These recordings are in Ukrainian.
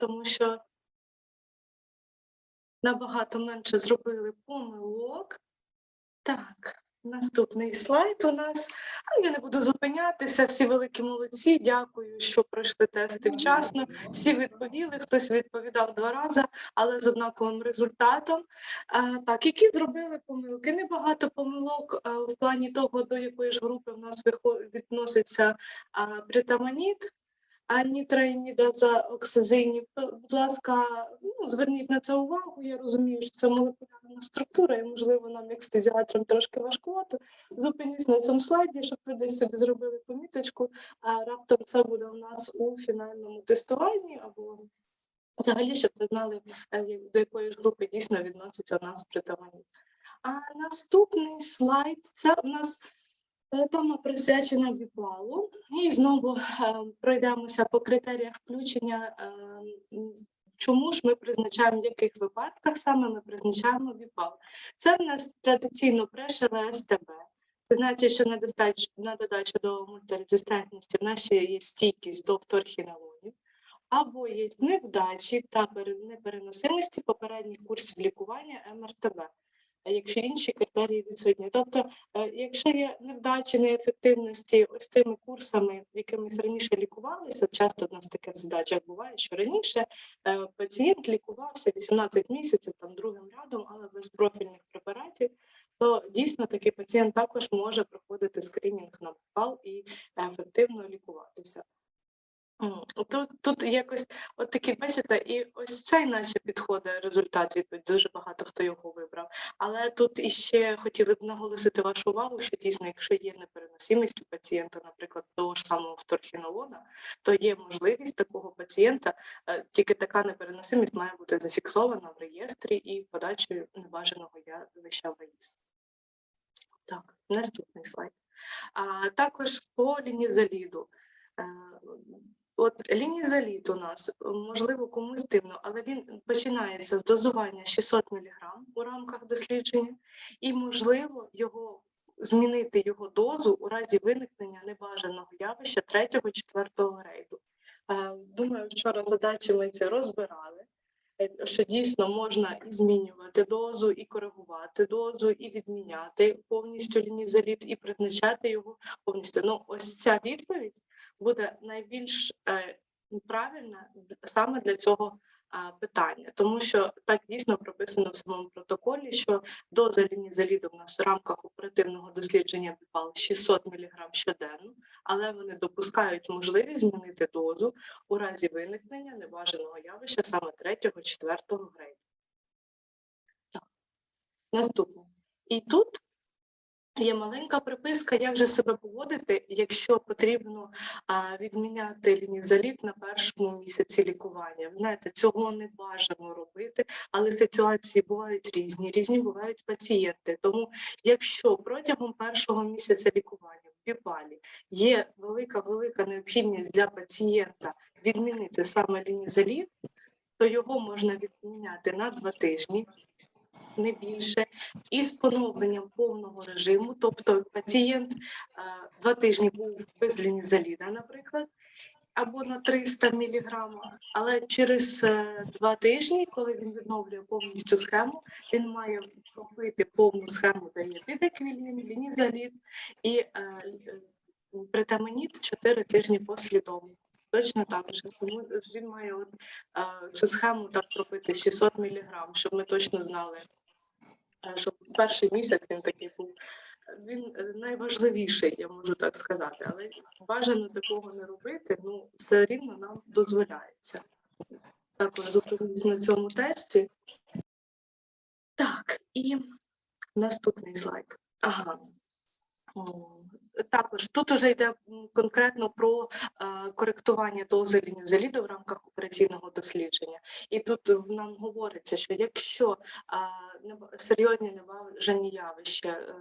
тому що набагато менше зробили помилок. Так, наступний слайд у нас. А я не буду зупинятися. Всі великі молодці. Дякую, що пройшли тести вчасно. Всі відповіли, хтось відповідав два рази, але з однаковим результатом. А, так, які зробили помилки? Небагато помилок а, в плані того, до якої ж групи в нас відноситься а, притаманіт. А нітроімідазооксизинів, будь ласка, ну, зверніть на це увагу. Я розумію, що це молекулярна структура, і, можливо, нам, як стезіатрам, трошки важкувато. Зупинюсь на цьому слайді, щоб ви десь собі зробили поміточку, а раптом це буде у нас у фінальному тестуванні, або взагалі, щоб ви знали, е, до якої ж групи дійсно відноситься у нас притаманіт. А наступний слайд це у нас тема присвячена віпалу. І знову е, пройдемося по критеріях включення. е, Чому ж ми призначаємо, в яких випадках саме ми призначаємо віпал? Це в нас традиційно прешили СТБ. Це значить, що на, додачу до мультирезистентності в нас є стійкість до вторхінолонів, або є невдачі та непереносимості попередніх курсів лікування МРТБ якщо інші критерії відсутні. Тобто, е, якщо є невдачі неефективності ось тими курсами, якимись раніше лікувалися, часто в нас таке в задачах буває, що раніше е, пацієнт лікувався 18 місяців там другим рядом, але без профільних препаратів, то дійсно такий пацієнт також може проходити скринінг на БПАЛ і ефективно лікуватися. Тут, тут якось от такі, бачите, і ось цей наче підходить результат відповідь. Дуже багато хто його вибрав. Але тут іще хотіли б наголосити вашу увагу, що дійсно, якщо є непереносимість у пацієнта, наприклад, того ж самого вторхінолона, то є можливість такого пацієнта, е, тільки така непереносимість має бути зафіксована в реєстрі і подачею небажаного явища ВАїс. Так, наступний слайд. А також по лінізаліду. Е, От лінізаліт у нас, е, можливо, комусь дивно, але він починається з дозування 600 мг у рамках дослідження, і можливо його змінити його дозу у разі виникнення небажаного явища 3-4 рейду. Е, Думаю, вчора задачі ми це розбирали. е, Що дійсно можна і змінювати дозу, і коригувати дозу, і відміняти повністю лінізаліт, і призначати його повністю. Ну, ось ця відповідь буде найбільш е, правильна саме для цього е, питання, тому що так дійсно прописано в самому протоколі, що доза лінізаліду в нас в рамках оперативного дослідження БІПАЛ 600 мг щоденно, але вони допускають можливість змінити дозу у разі виникнення небажаного явища саме 3-4 грейду. Так. Наступне. І тут Є маленька приписка, як же себе поводити, якщо потрібно відміняти лінізаліт на першому місяці лікування. Ви знаєте, цього не бажано робити, але ситуації бувають різні, різні бувають пацієнти. Тому, якщо протягом першого місяця лікування в Біпалі є велика велика необхідність для пацієнта відмінити саме лінізаліт, то його можна відміняти на два тижні. Не більше, і з поновленням повного режиму, тобто пацієнт е, два тижні був без лінізаліда, наприклад, або на 300 мг, але через е, два тижні, коли він відновлює повністю схему, він має пропити повну схему, де є підеквілін, лінізалід і е, е, притаманіт 4 тижні послідовно. Точно так же. Тому він має от, е, цю схему так пропити 600 мг, щоб ми точно знали, е, що перший місяць він такий був. Він е, найважливіший, я можу так сказати, але бажано такого не робити, ну все рівно нам дозволяється. Також зупинюсь на цьому тесті. Так, і наступний слайд. Ага. Також тут вже йде конкретно про е, коректування дози лінізаліду в рамках операційного дослідження. І тут нам говориться, що якщо неба- серйозні небажані явища е,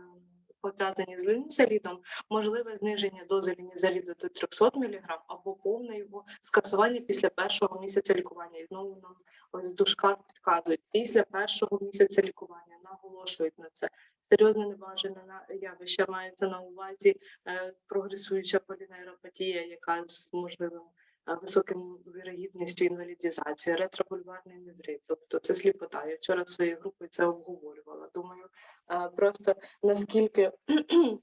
пов'язані з лінізалідом, можливе зниження дози лінізаліду до 300 мг або повне його скасування після першого місяця лікування. І знову нам ось в дужках підказують після першого місяця лікування, наголошують на це. Серйозне небажане явище мається на увазі е, прогресуюча полінейропатія, яка з можливим е, високим вірогідністю інвалідізації, ретробульбарний неврит, тобто це сліпота. Я вчора своєю групою це обговорювала. Думаю, е, просто наскільки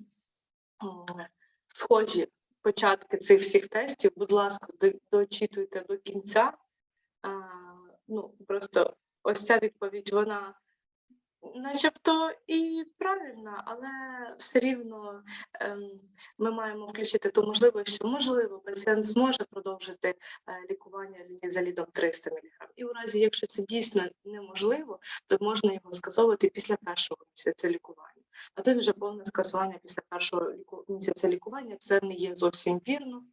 схожі початки цих всіх тестів, будь ласка, дочитуйте до кінця. Ну, просто ось ця відповідь, вона начебто і правильна, але все рівно ем, ми маємо включити ту можливість, що можливо пацієнт зможе продовжити е, лікування лінізалідом 300 мг. І у разі, якщо це дійсно неможливо, то можна його скасовувати після першого місяця лікування. А тут вже повне скасування після першого місяця лікування це не є зовсім вірно.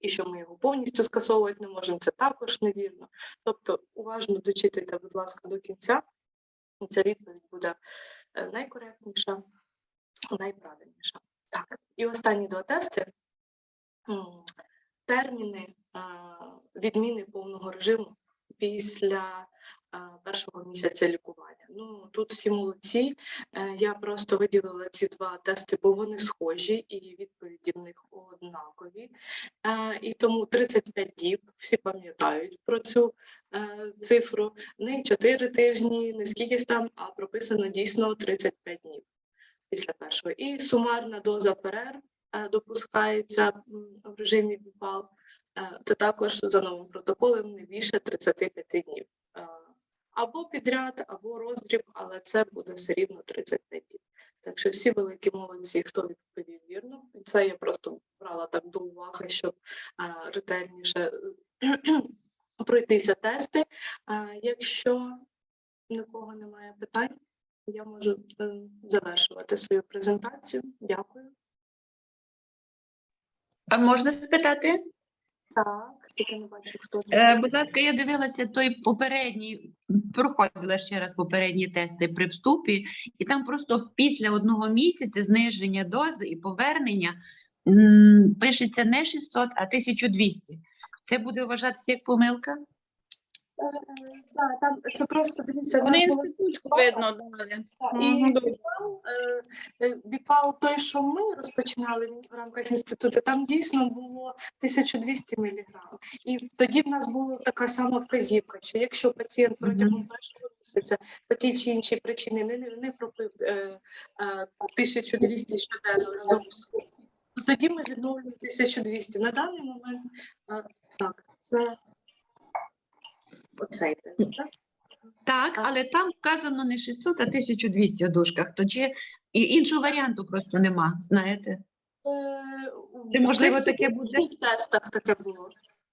І що ми його повністю скасовувати не можемо, це також невірно. Тобто уважно дочитуйте, будь ласка, до кінця, ця відповідь буде е, найкоректніша, найправильніша. Так, і останні два тести. Терміни е, відміни повного режиму після першого місяця лікування. Ну тут всі молодці. Е, Я просто виділила ці два тести, бо вони схожі, і відповіді в них однакові. Е, І тому 35 діб, всі пам'ятають про цю е, цифру. Не 4 тижні, не скількись там, а прописано дійсно 35 днів після першого. І сумарна доза е, допускається в режимі БІПАЛ. Е, Це також за новим протоколом не більше 35 днів. Або підряд, або роздріб, але це буде все рівно 35 днів. Так що всі великі молодці, хто відповів вірно. Це я просто брала так до уваги, щоб е, ретельніше пройтися тести. Е, Якщо нікого немає питань, я можу е, завершувати свою презентацію. Дякую. А можна спитати? Так, тільки не бачу, хто це. Е, будь ласка, я дивилася той попередній, проходила ще раз попередні тести при вступі, і там просто після одного місяця зниження дози і повернення м, пишеться не 600, а 1200. Це буде вважатися як помилка? Так, там це просто дивіться. Вони інститутку видно Мгм, І. Біпал, е, е, Біпал, той, що ми розпочинали в рамках інституту, там дійсно було 1200 мг. І тоді в нас була така сама вказівка, що якщо пацієнт протягом першого місяця по тій чи іншій причині не, не, пропив е, е, 1200 щоденно разом з то тоді ми відновлюємо 1200. На даний момент е, так, це оцей тест, так? Так, але там вказано не 600, а 1200 у дужках. То чи і іншого варіанту просто нема, знаєте? Це, в можливо, таке буде? сьогоднішніх тестах таке було.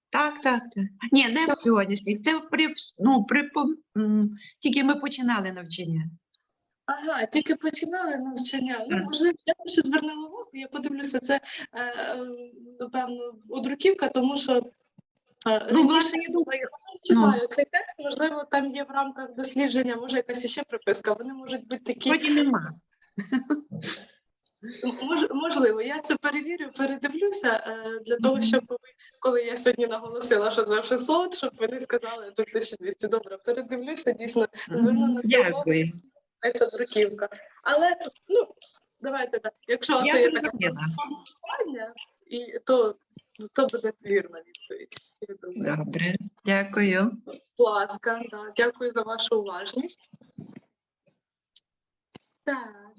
Так, так, так. Ні, не в сьогоднішній. Це при, ну, при, м, тільки ми починали навчання. Ага, тільки починали навчання. Ну, можливо, я ще звернула увагу, я подивлюся, це, е, е, напевно, одруківка, тому що Ну, раніше власне, я думаю, читаю цей текст, можливо, там є в рамках дослідження, може якась іще приписка, вони можуть бути такі, вроді нема. мож, можливо, я це перевірю, передивлюся, е, для того, щоб ви, коли я сьогодні наголосила, що це 600, щоб ви не сказали, тут 1200, добре, передивлюся, дійсно, зверну на це увагу. Ця друківка. Але ну давайте так. Якщо Я то є така формування, і то, ну, то буде вірна відповідь. Добре, дякую. Будь ласка, да, дякую за вашу уважність. Так,